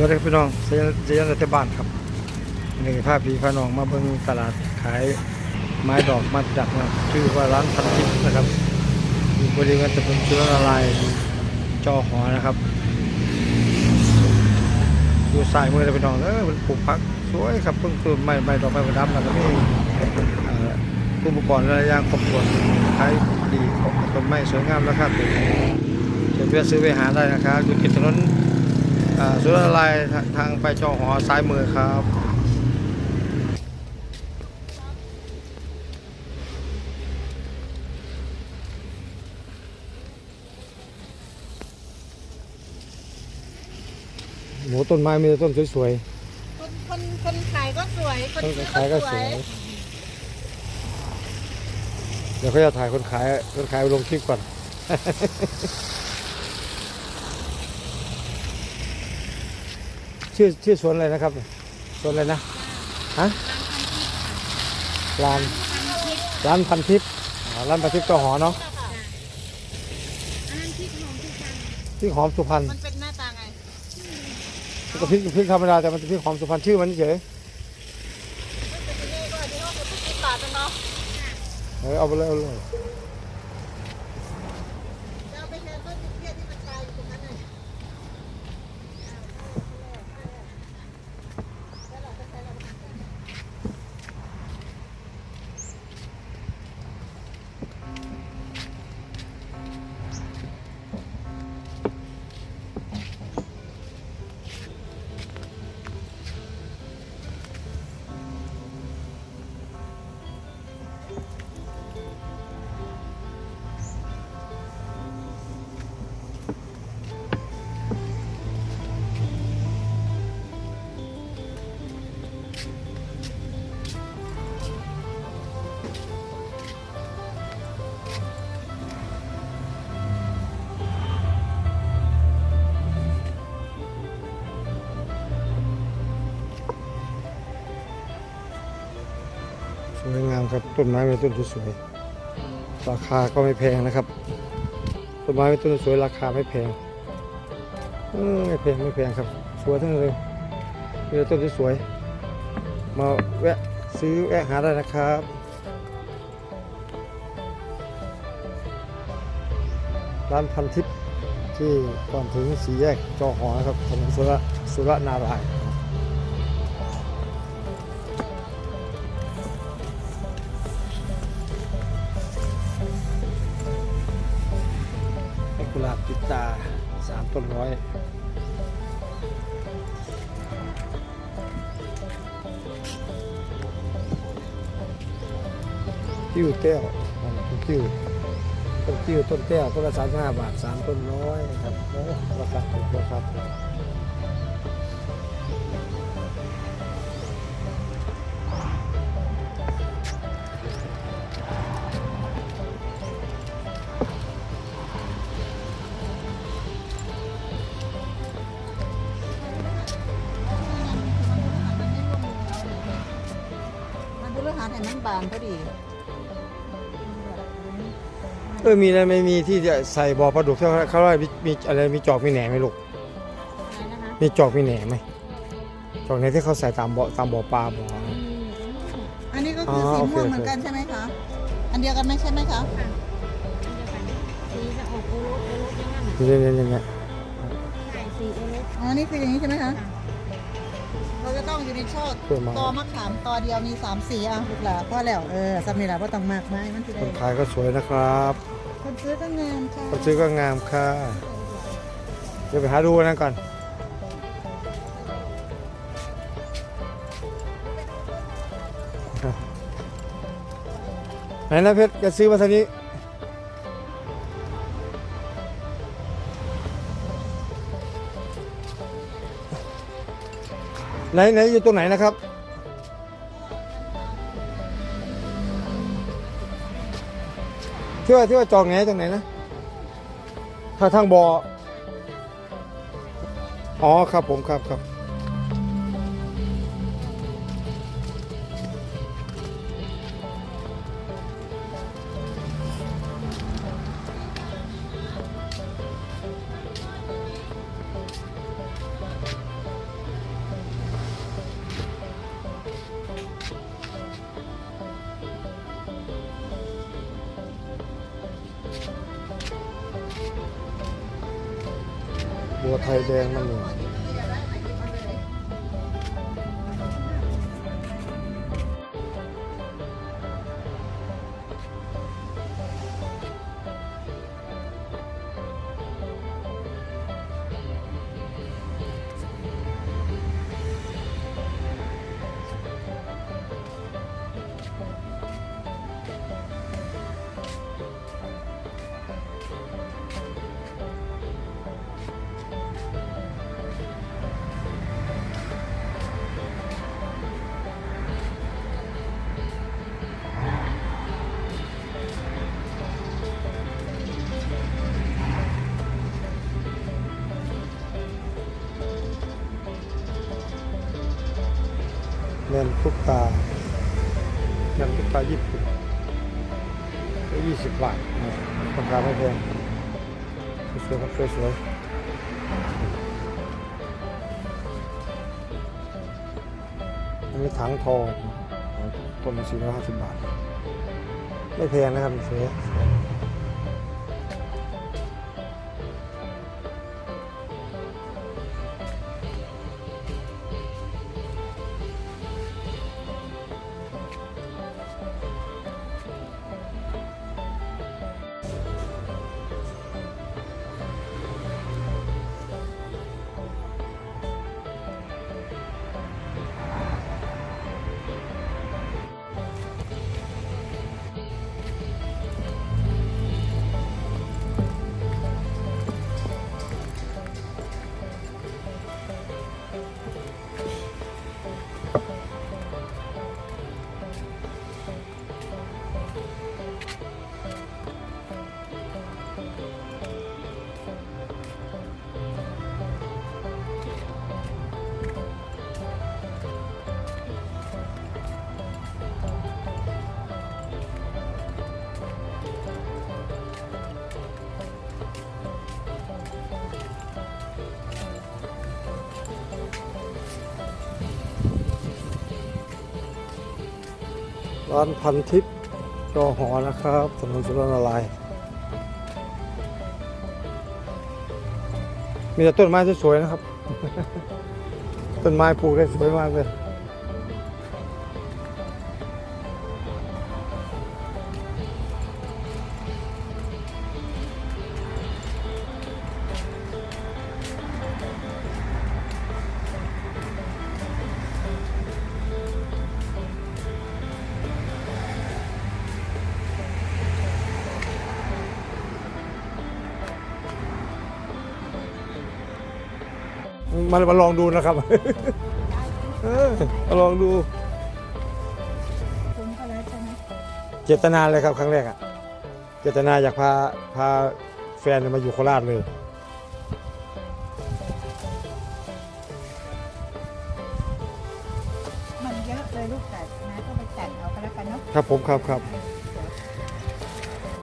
วัสดีพี่น้องเสียเสียรัฐบาลครับนี่ภาพพี่พาน้องมาเบิ่งตลาดขายไม้ดอกมัดดักนะชื่อว่าร้านพันทิพย์นะครับอยู่บริเวณตะบนเชื้อละลายจอหอนะครับอยู่สายมือเลยพี่น้องเออมันปลูกพักสวยครับต้นต้นไม้ไม้ดอกไม้ประดับแล้วก็มีเอ่ออุปกรณ์หลายอย่างครบถ้วนขายดีของต้นไม้สวยงามราคาถูกเชิญเพื่อซื้อไปหาได้นะครับอยู่ติดถนน สุรลายทาทางไปจอหอซ้ายมือครับหมูต้นไม้มีแต่ต้นสวยคนคนคนขายก็สวยคๆนต้นซื้อขายก็ก็สสววยย เดี๋ยวเขาจะถ่ายคนขายคนขายไปลงคลิปก่อน ชื่อชื่อสวนอะไรนะครับ สวนอะไรนะฮะร้านร้านพันทิพย์อ๋อร้านพันทิพย์จอหอเนาะอันนั้นพริกหอมพริกมันพริกหอมสุพรรณมันเป็นหน้าตาไงก็พริกพริกธรรมดาแต่มันเป็นพริกหอมสุพรรณชื่อมันเฉยมันเป็นยังไงก็ที่เขาเป็นพริกป่าจังเนาะเออเอาไปเลยเอาเลย ครับต้นไม้เป็นต้นสวยๆราคาก็ไม่แพงนะครับต้นไม้เป็นต้นสวยราคาไม่แพงไม่แพงไม่แพงครับ สวยทั้งเลยมีแต่ต้นสวยๆมาแวะซื้อแวะหาได้นะครับร้านพันทิพย์ที่ก่อนถึงสี่แยกจอหอครับถนนสุรสุรนารายณ์ ต้นร้อยกิ้วแก้วจิ้วต้นกิ้วต้นแก้วต้นละสามห้าบาทสามต้นร้อยครับโอ้ราคาถูกราคาถูก มันบุรหาให้มันบานพอดีเออมีอะไรไม่มีที่จะใส่บ่อปลาดุกเขาเขาว่ามีมีอะไรมีจอกมีแหนไหมลูกอะไรนะคะมีจอกมีแหนไหมจอกในที่เขาใส่ตามบ่อตามบ่อปลาบ่ออันนี้ก็คือออสีโอเคม่วงเหมือนกันใช่ไหมคะอันเดียวกันไหมใช่ไหมคะสีจะออกโอรสโอรสยังไงเนี่ยเนี่ยเนี่ยเนี่ยใช่สีโอรสอ๋อนี่คืออย่างนี้ใช่ไหมคะ เราจะต้องอยู่ในช่อเพื่อมาตอมะขามตอเดียวมีสามสีอะลูกหลาพ่อแล้วเออสามีหลาพ่อต้องมากไม้มันจะคได้นขายก็สวยนะครับ คนซื้อก็งามค่ะคนซื้อก็งามค่ะเดี๋ยวไปหาดูอันนั้นก่อนไหนนะเพชรจะซื้อมาทางนี้ ไหนไหนอยู่ตรงไหนนะครับ ที่ว่าที่ว่าจองไงตรงไหนนะถ้าทางบอ่ออ๋อครับผมครับครับ ตัวไทยแดงมันนี่ง มนทุกตาแมนทุกตาญี่ปุ่นยี่สิบบาทราคาไม่แพงสวยๆครับสวยๆอันนี้ถังทองต้นละสี่ร้อยห้าสิบบาท ไม่แพงนะครับสวย ร้านพันทิพย์จอหอนะครับถนนสุรนารายมีแต่ต้นไม้สวยๆนะครับ ต้นไม้ปลูกได้สวยมากเลย มามาลองดูนะครับเออมาลองดูคุ้มก็แล้วใช่ไหมเจตนาเลยครับครั้งแรกอะเจตนาอยากพาพาแฟนมาอยู่โคราชเลย มันเยอะเลยลูกแต่นะก็ไปจัดเอาก็แล้วกันเนาะครับผมครับครับเอ